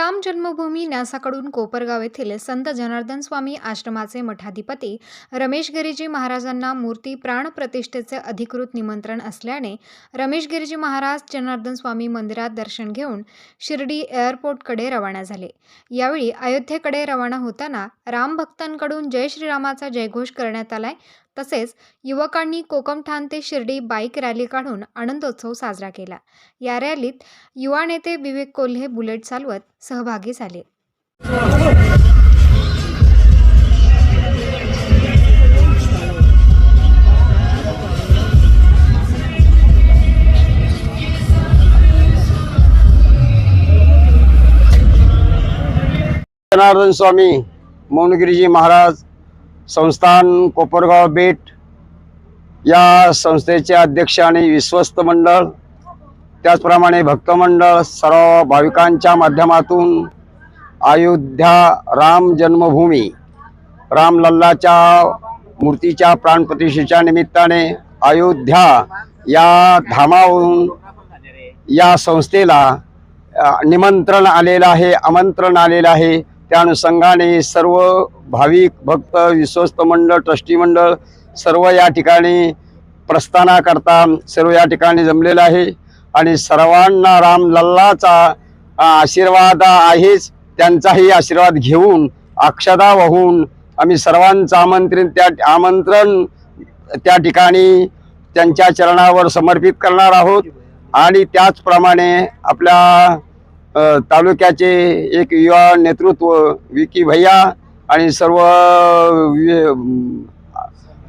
राम जन्मभूमी न्यासाकडून कोपरगाव येथील संत जनार्दन स्वामी आश्रमाचे मठाधिपती रमेश गिरीजी महाराजांना मूर्ती प्राणप्रतिष्ठेचे अधिकृत निमंत्रण असल्याने रमेश गिरीजी महाराज जनार्दन स्वामी मंदिरात दर्शन घेऊन शिर्डी एअरपोर्टकडे रवाना झाले. यावेळी अयोध्येकडे रवाना होताना रामभक्तांकडून जय श्रीरामाचा जयघोष करण्यात आलाय. तसेच युवकांनी कोकमठाण ते शिर्डी बाईक रॅली काढून आनंदोत्सव साजरा केला. या रॅलीत युवा नेते विवेक कोल्हे बुलेट चालवत सहभागी झाले. जनार्दन स्वामी मौनगिरीजी महाराज संस्थान कोपरगाव बेट या संस्थेचे अध्यक्ष आणि विश्वस्त मंडळ त्याचप्रमाणे भक्तमंडळ सर्व भाविकांच्या माध्यमातून अयोध्या राम जन्मभूमी रामलल्लाच्या मूर्तीच्या प्राणप्रतिष्ठेच्या निमित्ताने अयोध्या या धामावरून या संस्थेला निमंत्रण आलेलं आहे आमंत्रण आलेलं आहे. त्या अनुषंगाने सर्व भाविक भक्त विश्वस्त मंडळ ट्रस्टी मंडळ सर्व या ठिकाणी प्रस्थानाकरता सर्व या ठिकाणी जमलेलं आहे. आणि सर्वांना राम लल्लाचा आशीर्वाद आहेच. त्यांचाही आशीर्वाद घेऊन अक्षदा वाहून आम्ही सर्वांचं आमंत्रण त्या आमंत्रण त्या ठिकाणी त्यांच्या चरणावर समर्पित करणार आहोत. आणि त्याचप्रमाणे आपल्या तालुक्याचे एक युवा नेतृत्व विकी भैया आणि सर्व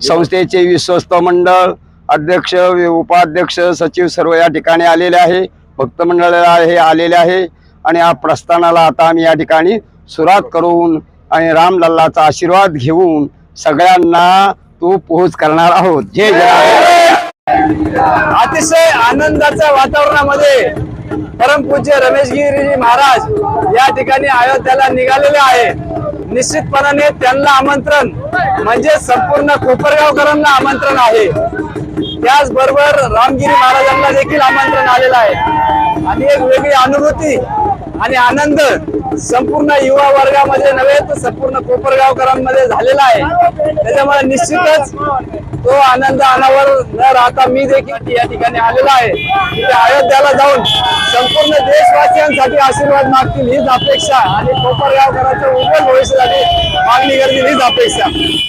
संस्थेचे विश्वस्त मंडळ अध्यक्ष उपाध्यक्ष सचिव सर्व या ठिकाणी आलेले आहे. भक्त मंडळाला हे आलेले आहे. आणि या प्रस्थानाला आता आम्ही या ठिकाणी सुरुवात करून आणि रामलल्लाचा आशीर्वाद घेऊन सगळ्यांना तो पोहोच करणार आहोत. जय जय. अतिशय आनंदाच्या वातावरणामध्ये परमपूज्य रमेशगिरीजी महाराज या ठिकाणी अयोध्याला निघालेले आहे. निश्चितपणाने त्यांना आमंत्रण म्हणजे संपूर्ण कोपरगावकरांना आमंत्रण आहे. त्याचबरोबर रामगिरी महाराजांना देखील आमंत्रण आलेलं आहे. आणि एक वेगळी अनुभूती आणि आनंद संपूर्ण युवा वर्गामध्ये नव्हे तर संपूर्ण कोपरगावकरांमध्ये झालेला आहे. त्याच्यामुळे निश्चितच तो आनंद अनावर न राहता मी देखील या ठिकाणी आलेला आहे. तिथे अयोध्याला जाऊन संपूर्ण देशवासियांसाठी आशीर्वाद मागतील हीच अपेक्षा आणि कोपरगावकरांच्या उज्ज्वल भविष्यासाठी मागणी करतील हीच अपेक्षा.